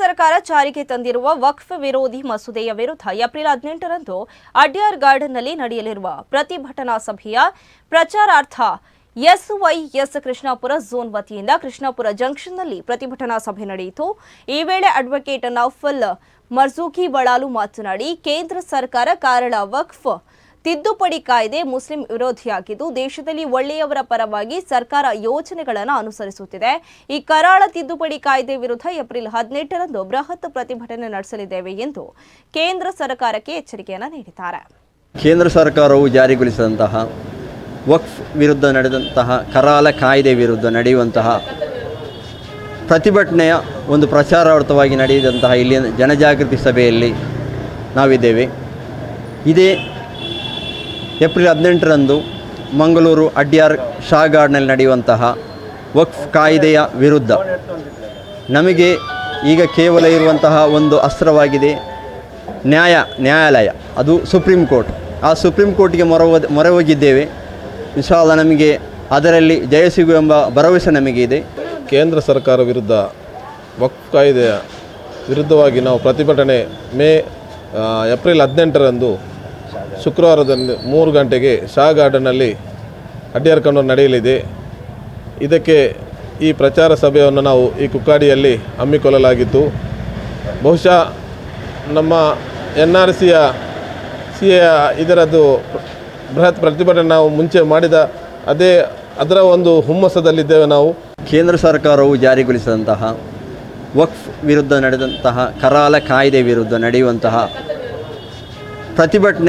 ಸರ್ಕಾರ ಜಾರಿಗೆ ತಂದಿರುವ ವಕ್ಫ್ ವಿರೋಧಿ ಮಸೂದೆಯ ವಿರುದ್ಧ ಏಪ್ರಿಲ್ ಹದಿನೆಂಟರಂದು ಅಡ್ಯಾರ್ ಗಾರ್ಡನ್ನಲ್ಲಿ ನಡೆಯಲಿರುವ ಪ್ರತಿಭಟನಾ ಸಭೆಯ ಪ್ರಚಾರಾರ್ಥ ಎಸ್ವೈಎಸ್ ಕೃಷ್ಣಾಪುರ ಝೋನ್ ವತಿಯಿಂದ ಕೃಷ್ಣಾಪುರ ಜಂಕ್ಷನ್ನಲ್ಲಿ ಪ್ರತಿಭಟನಾ ಸಭೆ ನಡೆಯಿತು. ಈ ವೇಳೆ ಅಡ್ವೊಕೇಟ್ ನೌಫಲ್ ಮರ್ಜೂಕಿ ಬಳಾಲು ಮಾತನಾಡಿ, ಕೇಂದ್ರ ಸರ್ಕಾರ ಕಾರಣ ವಕ್ಫ್ ತಿದ್ದುಪಡಿ ಕಾಯ್ದೆ ಮುಸ್ಲಿಂ ವಿರೋಧಿಯಾಗಿದ್ದು ದೇಶದಲ್ಲಿ ಒಳ್ಳೆಯವರ ಪರವಾಗಿ ಸರ್ಕಾರ ಯೋಜನೆಗಳನ್ನು ಅನುಸರಿಸುತ್ತಿದೆ. ಈ ಕರಾಳ ತಿದ್ದುಪಡಿ ಕಾಯ್ದೆ ವಿರುದ್ಧ ಏಪ್ರಿಲ್ ಹದಿನೆಂಟರಂದು ಬೃಹತ್ ಪ್ರತಿಭಟನೆ ನಡೆಸಲಿದ್ದೇವೆ ಎಂದು ಕೇಂದ್ರ ಸರ್ಕಾರಕ್ಕೆ ಎಚ್ಚರಿಕೆಯನ್ನು ನೀಡಿದ್ದಾರೆ. ಕೇಂದ್ರ ಸರ್ಕಾರವು ಜಾರಿಗೊಳಿಸಿದಂತಹ ವಕ್ಫ್ ವಿರುದ್ಧ ನಡೆದಂತಹ ಕರಾಲ ಕಾಯ್ದೆ ವಿರುದ್ಧ ನಡೆಯುವಂತಹ ಪ್ರತಿಭಟನೆಯ ಒಂದು ಪ್ರಚಾರಾರ್ಥವಾಗಿ ನಡೆಯಿದಂತಹ ಇಲ್ಲಿನ ಜನಜಾಗೃತಿ ಸಭೆಯಲ್ಲಿ ನಾವಿದ್ದೇವೆ. ಇದೇ ಏಪ್ರಿಲ್ ಹದಿನೆಂಟರಂದು ಮಂಗಳೂರು ಅಡ್ಯಾರ್ ಶಾ ಗಾರ್ಡ್ನಲ್ಲಿ ನಡೆಯುವಂತಹ ವಕ್ಫ್ ಕಾಯ್ದೆಯ ವಿರುದ್ಧ. ನಮಗೆ ಈಗ ಕೇವಲ ಇರುವಂತಹ ಒಂದು ಅಸ್ತ್ರವಾಗಿದೆ ನ್ಯಾಯ, ನ್ಯಾಯಾಲಯ. ಅದು ಸುಪ್ರೀಂ ಕೋರ್ಟ್. ಆ ಸುಪ್ರೀಂ ಕೋರ್ಟ್ಗೆ ಮೊರ ಮೊರೆ ಹೋಗಿದ್ದೇವೆ ವಿಶಾಲ ನಮಗೆ ಅದರಲ್ಲಿ ಜಯ ಸಿಗುವೆಂಬ ಭರವಸೆ ನಮಗೆ ಇದೆ ಕೇಂದ್ರ ಸರ್ಕಾರ ವಿರುದ್ಧ ವಕ್ಫ್ ಕಾಯ್ದೆಯ ವಿರುದ್ಧವಾಗಿ ನಾವು ಪ್ರತಿಭಟನೆ ಮೇ ಏಪ್ರಿಲ್ ಹದಿನೆಂಟರಂದು ಶುಕ್ರವಾರದಂದು ಮೂರು ಗಂಟೆಗೆ ಶಾ ಗಾರ್ಡನ್ನಲ್ಲಿ ಅಡ್ಡಿಯಾರ್ಕೊಂಡು ನಡೆಯಲಿದೆ. ಇದಕ್ಕೆ ಈ ಪ್ರಚಾರ ಸಭೆಯನ್ನು ನಾವು ಈ ಕುಕ್ಕಾಡಿಯಲ್ಲಿ ಹಮ್ಮಿಕೊಳ್ಳಲಾಗಿತ್ತು. ಬಹುಶಃ ನಮ್ಮ ಎನ್ ಆರ್ ಸಿಯ ಸಿ ಎ ಇದರದ್ದು ಬೃಹತ್ ಪ್ರತಿಭಟನೆ ನಾವು ಮುಂಚೆ ಮಾಡಿದ ಅದೇ ಅದರ ಒಂದು ಹುಮ್ಮಸದಲ್ಲಿದ್ದೇವೆ ನಾವು. ಕೇಂದ್ರ ಸರ್ಕಾರವು ಜಾರಿಗೊಳಿಸಿದಂತಹ ವಕ್ಫ್ ವಿರುದ್ಧ ನಡೆದಂತಹ ಕರಾಲ ಕಾಯ್ದೆ ವಿರುದ್ಧ ನಡೆಯುವಂತಹ ಪ್ರತಿಭಟನೆ